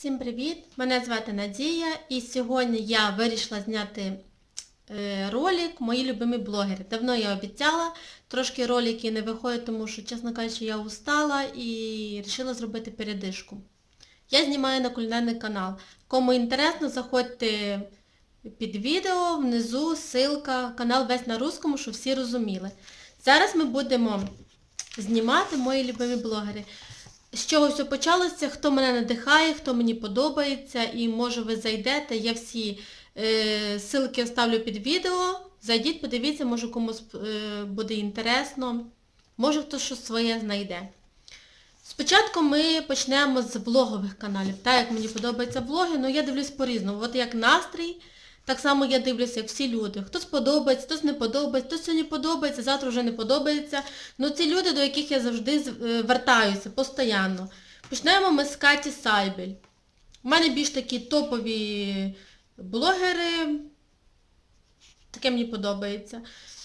Всім привіт! Мене звати Надія і сьогодні я вирішила зняти е, ролик Мої любимі блогери. Давно я обіцяла, трошки ролики не виходять, тому що, чесно кажучи, я устала і вирішила зробити передишку. Я знімаю на кулінарний канал. Кому інтересно, заходьте під відео, внизу ссылка, канал весь на русскому, щоб всі розуміли. Зараз ми будемо знімати мої любимі блогери. З чого все почалося, хто мене надихає, хто мені подобається, і може ви зайдете, я всі е, ссылки оставлю під відео. Зайдіть, подивіться, може комусь е, буде інтересно, може хтось щось своє знайде. Спочатку ми почнемо з влогових каналів. Так як мені подобаються влоги, але я дивлюсь по-різному. От як настрій, так само я дивлюся, як всі люди. Хтось подобається, хтось не подобається, хтось сьогодні подобається, завтра вже не подобається. Ну ці люди, до яких я завжди е, вертаюся постійно. Почнемо ми з Каті Сайбель. У мене більш такі топові блогери. Таке мені подобається.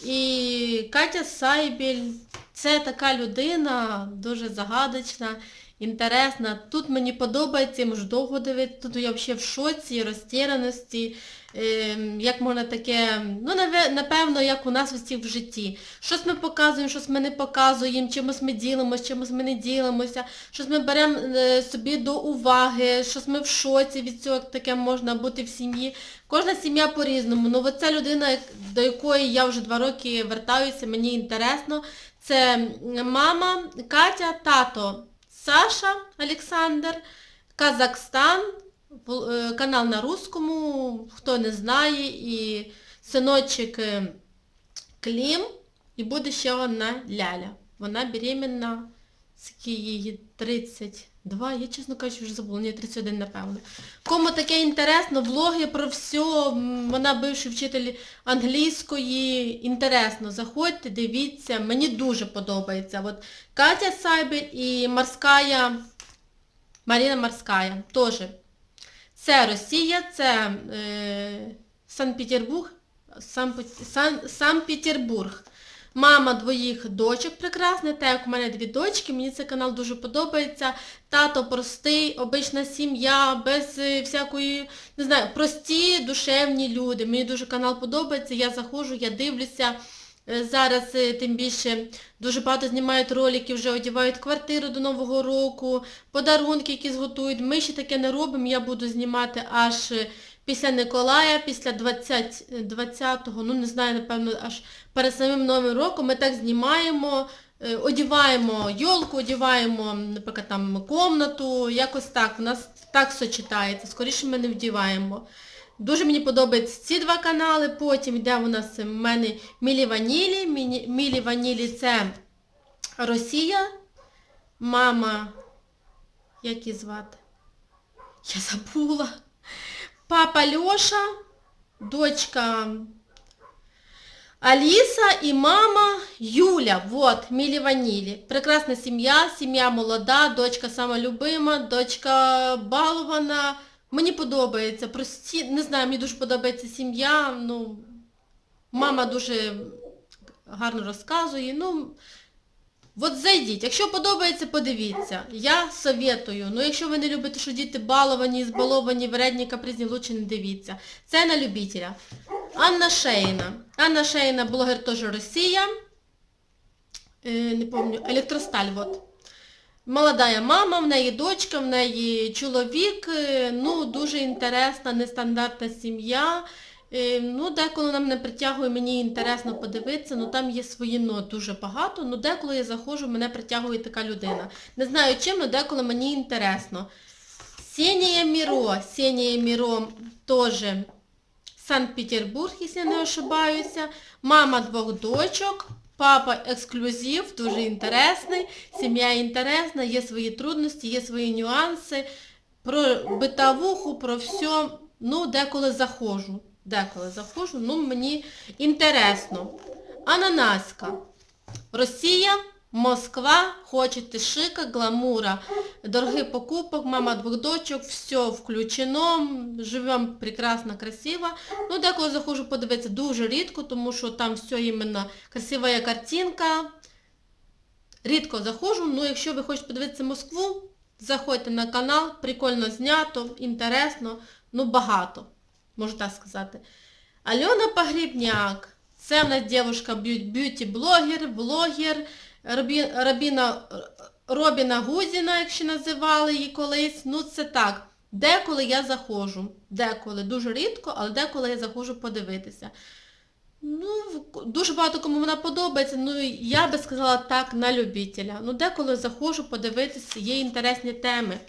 І Катя Сайбель це така людина, дуже загадочна, інтересна. Тут мені подобається, я можу довго дивитися, тут я взагалі в шоці, розтіраності, ем, як можна таке, ну напевно, як у нас усіх в житті. Щось ми показуємо, щось ми не показуємо, чимось ми ділимося, чимось ми не ділимося, щось ми беремо е, собі до уваги, щось ми в шоці від цього, як таке можна бути в сім'ї. Кожна сім'я по-різному. Ну оця людина, до якої я вже два роки вертаюся, мені інтересно. Це мама Катя, тато Саша Олександр, Казахстан, е, канал на русскому, хто не знає, і синочок е, Клім, і буде ще одна Ляля. Вона беременна, скільки її? 32, я чесно кажучи, вже забула, ні, 31, напевно. Кому таке інтересно, влоги про все, вона бивший вчитель англійської, інтересно, заходьте, дивіться, мені дуже подобається. От Катя Сайбель і Морська, Маріна Морська теж. Це Росія, це е, Санкт-Петербург, Сан- Сан- Санкт-Петербург. Мама двоїх дочок прекрасна, так як у мене дві дочки, мені цей канал дуже подобається. Тато простий, обична сім'я, без е, всякої, не знаю, прості, душевні люди. Мені дуже канал подобається, я заходжу, я дивлюся. Е, Зараз е, тим більше дуже багато знімають роликів, вже одягають квартиру до Нового року, подарунки якісь готують. Ми ще таке не робимо, я буду знімати аж після Николая, після 20, е, 20-го, ну не знаю, напевно, аж перед самим Новим роком ми так знімаємо, е, одіваємо йолку, одіваємо, наприклад, там комнату, якось так. У нас так все читається, скоріше ми не вдіваємо. Дуже мені подобаються ці два канали, потім йде у нас в мене Мілі Ванілі. Мілі Ванілі це Росія, мама, як її звати? Я забула. Папа Льоша, дочка Аліса і мама Юля. Вот, Мілі Ванілі. Прекрасна сім'я, сім'я молода, дочка сама любима, дочка балована. Мені подобається. Прості, не знаю, мені дуже подобається сім'я. Ну, мама дуже гарно розказує. Ну, От зайдіть, якщо подобається, подивіться. Я советую. Ну якщо ви не любите, що діти баловані, збаловані, вредні, капризні, лучше не дивіться. Це на любителя. Анна Шейна. Анна Шейна, блогер теж Росія. Е, не пам'ятаю, Електросталь, вот. Молодая мама, в неї дочка, в неї чоловік, е, ну, дуже інтересна, нестандартна сім'я. Е, Ну, деколи нам не притягує, мені інтересно подивитися, ну там є свої но дуже багато, ну деколи я заходжу, мене притягує така людина. Не знаю чим, але деколи мені інтересно. Сенія Міро, Сенія Міро теж Санкт-Петербург, якщо я не ошибаюся. Мама двох дочок, папа ексклюзив, дуже інтересний, сім'я інтересна, є свої трудності, є свої нюанси. Про битовуху, про все, ну, деколи заходжу. Деколи заходжу, ну, мені інтересно. Ананаска. Росія, Москва, хочете шика, гламура, дорогий покупок, мама двох дочок, все включено, живемо прекрасно, красиво. Ну, деколи заходжу подивитися дуже рідко, тому що там все іменно красива картинка. Рідко заходжу, ну якщо ви хочете подивитися Москву, Заходьте на канал, прикольно знято, інтересно, ну багато, можу так сказати. Альона Погрібняк. Це в нас дівчинка б'юті-блогер, блогер, Робіна, Робіна Гузіна, якщо називали її колись. Ну це так. Деколи я заходжу. Деколи, дуже рідко, але деколи я заходжу подивитися. Ну, дуже багато кому вона подобається, ну я би сказала так, на любителя. Ну, деколи заходжу подивитися, є інтересні теми.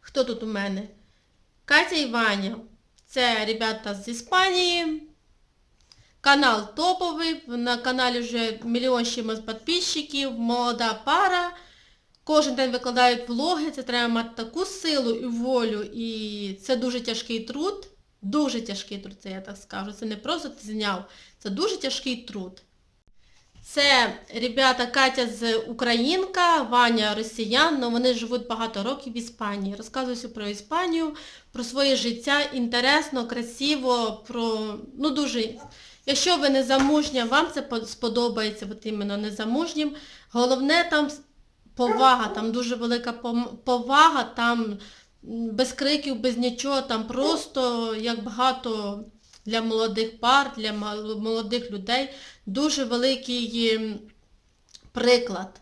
Хто тут у мене? Катя і Ваня. Це ребята з Іспанії. Канал топовий, на каналі вже мільйон ще чимось підписчиків, молода пара. Кожен день викладають влоги, це треба мати таку силу і волю, і це дуже тяжкий труд. Дуже тяжкий труд, це я так скажу. Це не просто ти зняв, це дуже тяжкий труд. Це ребята Катя з Українка, Ваня росіян, але вони живуть багато років в Іспанії. Розказуюся про Іспанію, про своє життя інтересно, красиво, про. Ну дуже. Якщо ви не замужня, вам це сподобається, от іменно незамужнім. Головне там повага, там дуже велика повага, там без криків, без нічого, там просто як багато для молодих пар, для молодих людей, дуже великий ем, приклад,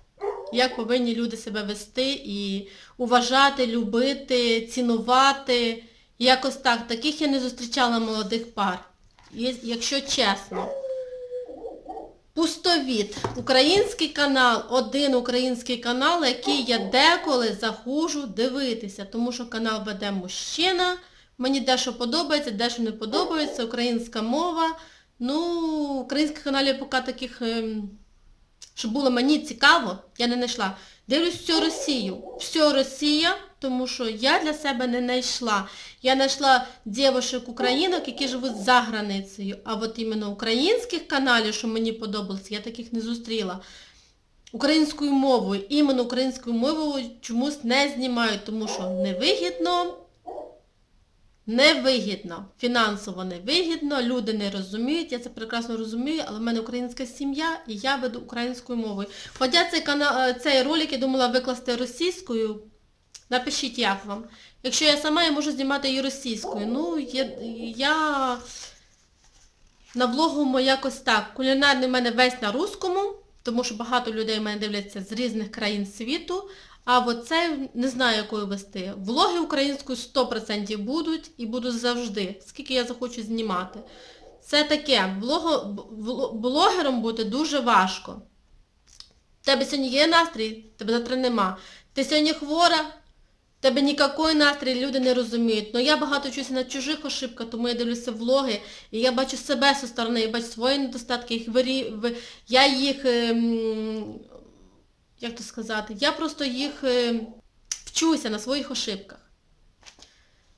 як повинні люди себе вести і уважати, любити, цінувати. Якось так. Таких я не зустрічала молодих пар. Якщо чесно. Пустовід. Український канал, один український канал, який я деколи заходжу дивитися, тому що канал веде мужчина. Мені дещо подобається, дещо не подобається, українська мова. Ну, українських каналів поки таких, ем, щоб було мені цікаво, я не знайшла. Дивлюсь всю Росію. Всю Росія, тому що я для себе не знайшла. Я знайшла дівчинок українок, які живуть за границею. А от іменно українських каналів, що мені подобалось, я таких не зустріла. Українською мовою, іменно українською мовою чомусь не знімають, тому що невигідно, невигідно, фінансово невигідно, люди не розуміють, я це прекрасно розумію, але в мене українська сім'я і я веду українською мовою. Хоча цей, канал, е, цей ролик я думала викласти російською, напишіть як вам. Якщо я сама, я можу знімати і російською. Ну, я, я на влогому якось так. Кулінарний в мене весь на русскому, тому що багато людей мене дивляться з різних країн світу. А от це не знаю, якою вести. Влоги українською 100% будуть і будуть завжди, скільки я захочу знімати. Це таке, блогером бути дуже важко. Тебе сьогодні є настрій, тебе завтра нема. Ти сьогодні хвора, тебе ніякої настрій, люди не розуміють. Ну я багато вчуся на чужих ошибках, тому я дивлюся влоги, і я бачу себе зі сторони, я бачу свої недостатки, їх вирі... ви- я їх, ем, як то сказати, я просто їх ем, вчуся на своїх ошибках.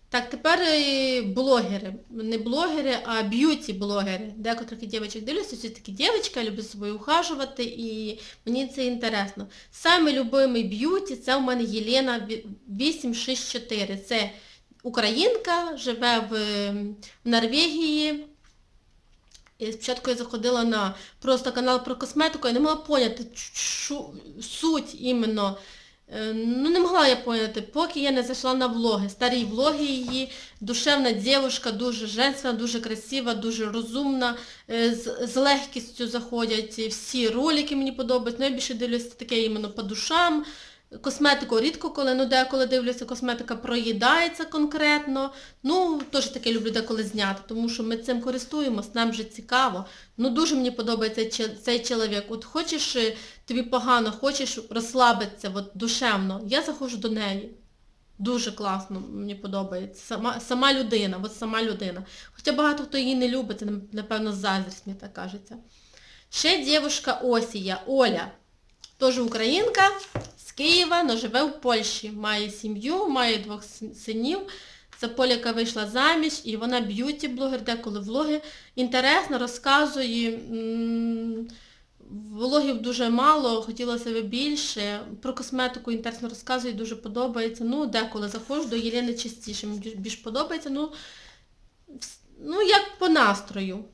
Так, тепер е, блогери. Не блогери, а б'юті-блогери. Декотрих дівчаток дивлюся, всі такі дівчатка, люблю з собою ухажувати і мені це інтересно. Саме любимий б'юті це у мене Єлена 864. Це українка, живе е, в Норвегії. І спочатку я заходила на просто канал про косметику, я не могла поняти чу- суть іменно. Е, Ну, не могла я поняти, поки я не зайшла на влоги. Старі влоги її, душевна дівчинка, дуже женська, дуже красива, дуже розумна, е, з, з легкістю заходять всі ролики мені подобаються. Ну, я більше дивлюся таке іменно по душам. Косметику рідко коли, ну деколи дивлюся, косметика проїдається конкретно. Ну, теж таке люблю деколи зняти, тому що ми цим користуємось, нам же цікаво. Ну дуже мені подобається цей чоловік. От хочеш, е, тобі погано, хочеш розслабитися от, душевно, я заходжу до неї. Дуже класно, мені подобається. Сама, сама людина, от сама людина. Хоча багато хто її не любить, це напевно заздрість, мені так кажеться. Ще дівчинка Осія, Оля. Теж українка Києва, але живе в Польщі. Має сім'ю, має двох синів. Це Поляка вийшла заміж і вона б'юті-блогер, деколи влоги. Інтересно, розказує. Влогів дуже мало, хотілося б більше. Про косметику інтересно розказує, дуже подобається. Ну, деколи заходжу до Єлени частіше, мені більш подобається. Ну, ну, як по настрою.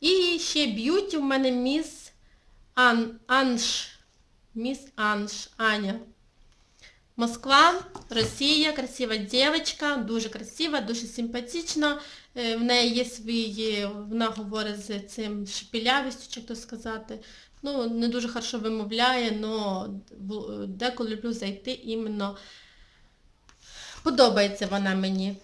І ще б'юті в мене міс Ан, Анш. Міс Анш, Аня. Москва, Росія, красива дівчинка, дуже красива, дуже симпатична. Е, В неї є свої, вона говорить з цим шепілявістю, чи як то сказати. Ну, не дуже хорошо вимовляє, але деколи люблю зайти іменно. Подобається вона мені.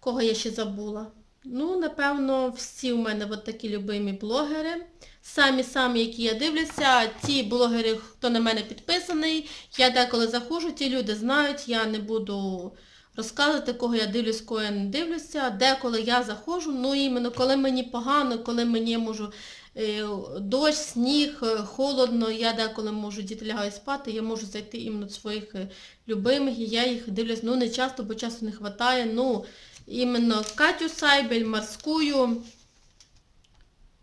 Кого я ще забула? Ну, напевно, всі у мене от такі любимі блогери. Самі-самі, які я дивлюся, ті блогери, хто на мене підписаний, я деколи заходжу, ті люди знають, я не буду розказувати, кого я дивлюсь, кого я не дивлюся. Деколи я заходжу, ну іменно коли мені погано, коли мені можу е, дощ, сніг, е, холодно, я деколи можу, діти лягають спати, я можу зайти іменно своїх е, любимих, і я їх дивлюсь, ну не часто, бо часу не вистачає, ну іменно Катю Сайбель, Морськую,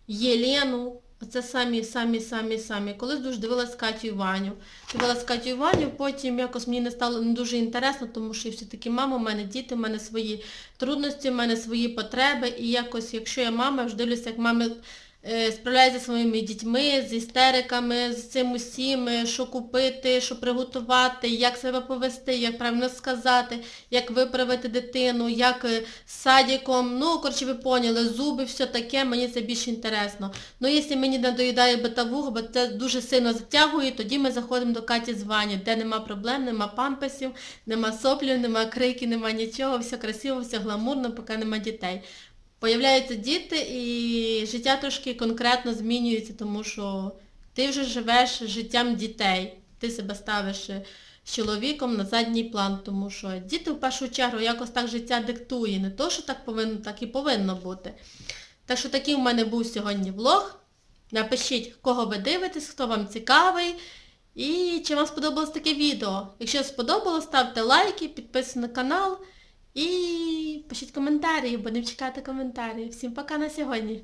Єлену. Оце самі, самі, самі, самі. Колись дуже дивилась Катю і Ваню. Дивилась Катю і Ваню, потім якось мені не стало не дуже інтересно, тому що все-таки мама, в мене діти, в мене свої трудності, в мене свої потреби. І якось, якщо я мама, я вже дивлюся, як мами е, справляються зі своїми дітьми, з істериками, з цим усім, е, що купити, що приготувати, як себе повести, як правильно сказати, як виправити дитину, як е, з садиком. Ну, коротше, ви поняли, зуби, все таке, мені це більше інтересно. Ну, якщо мені не доїдає битавуга, бо це дуже сильно затягує, тоді ми заходимо до Каті з Вані, де нема проблем, нема пампасів, нема соплів, нема крики, нема нічого, все красиво, все гламурно, поки нема дітей. Появляються діти і життя трошки конкретно змінюється, тому що ти вже живеш життям дітей. Ти себе ставиш е, чоловіком на задній план, тому що діти в першу чергу якось так життя диктує. Не то, що так повинно, так і повинно бути. Так що такий у мене був сьогодні влог. Напишіть, кого ви дивитесь, хто вам цікавий. І чи вам сподобалось таке відео. Якщо сподобалось, ставте лайки, підписуйтесь на канал і пишіть коментарі, будемо чекати коментарі. Всім пока на сьогодні.